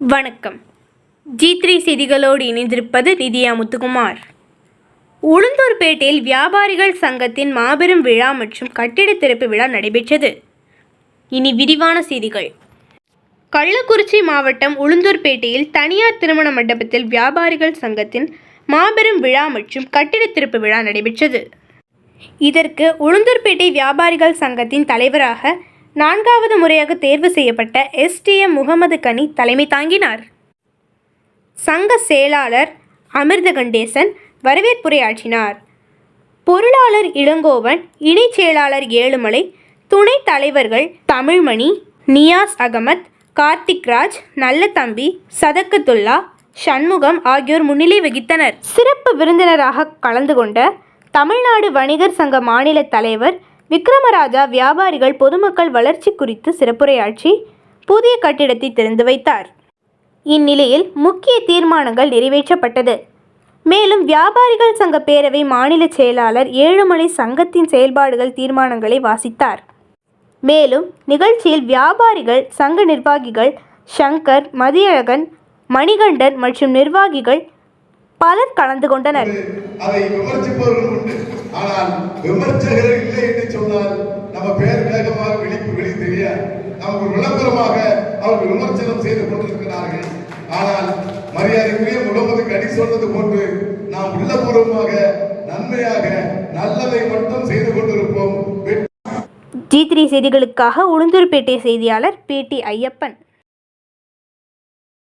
வணக்கம். G three செய்திகளோடு இணைந்திருப்பது நிதியா முத்துக்குமார். உளுந்தூர்பேட்டையில் வியாபாரிகள் சங்கத்தின் மாபெரும் விழா மற்றும் கட்டிட திறப்பு விழா நடைபெற்றது. இனி விரிவான செய்திகள். கள்ளக்குறிச்சி மாவட்டம் உளுந்தூர்பேட்டையில் தனியார் திருமண மண்டபத்தில் வியாபாரிகள் சங்கத்தின் மாபெரும் விழா மற்றும் கட்டிட திறப்பு விழா நடைபெற்றது. இதற்கு உளுந்தூர்பேட்டை வியாபாரிகள் சங்கத்தின் தலைவராக நான்காவது முறையாக தேர்வு செய்யப்பட்ட எஸ்டிஎம் முகமது கனி தலைமை தாங்கினார். சங்க செயலாளர் அமிர்த கண்டேசன் வரவேற்புரையாற்றினார் பொருளாளர் இளங்கோவன் இணைச் செயலாளர் ஏழுமலை துணைத் தலைவர்கள் தமிழ்மணி நியாஸ் அகமத் கார்த்திக்ராஜ் நல்லதம்பி சதக்கத்துல்லா சண்முகம் ஆகியோர் முன்னிலை வகித்தனர். சிறப்பு விருந்தினராக கலந்து கொண்ட தமிழ்நாடு வணிகர் சங்க மாநில தலைவர் விக்ரமராஜா வியாபாரிகள் பொதுமக்கள் வளர்ச்சி குறித்து சிறப்புரையாற்றி புதிய கட்டிடத்தை திறந்து வைத்தார். இந்நிலையில் முக்கிய தீர்மானங்கள் நிறைவேற்றப்பட்டது. மேலும் வியாபாரிகள் சங்க பேரவை மாநில செயலாளர் ஏழுமலை சங்கத்தின் செயல்பாடுகள் தீர்மானங்களை வாசித்தார். மேலும் நிகழ்ச்சியில் வியாபாரிகள் சங்க நிர்வாகிகள் சங்கர் மதியழகன் மணிகண்டன் மற்றும் நிர்வாகிகள் பலர் கலந்து கொண்டனர். அதை விமர்சிப்பவர்கள் உண்டு. ஆனால் விமர்சகர்கள் இல்லை என்று சொன்னால் நம்ம பெயர் வேகமாக விழிப்பு வெளி தெரியாது. நமக்கு விளம்பரமாக அவர்கள் விமர்சனம் செய்து கொண்டிருக்கிறார்கள். ஆனால் மரியாதைக்குரிய முகமது கடி சொன்னது போன்று நாம் உள்ளபூர்வமாக நன்மையாக நல்லதை மட்டும் செய்து கொண்டிருப்போம். ஜி த்ரீ செய்திகளுக்காக உளுந்தூர்பேட்டை செய்தியாளர் பேட்டி ஐயப்பன்.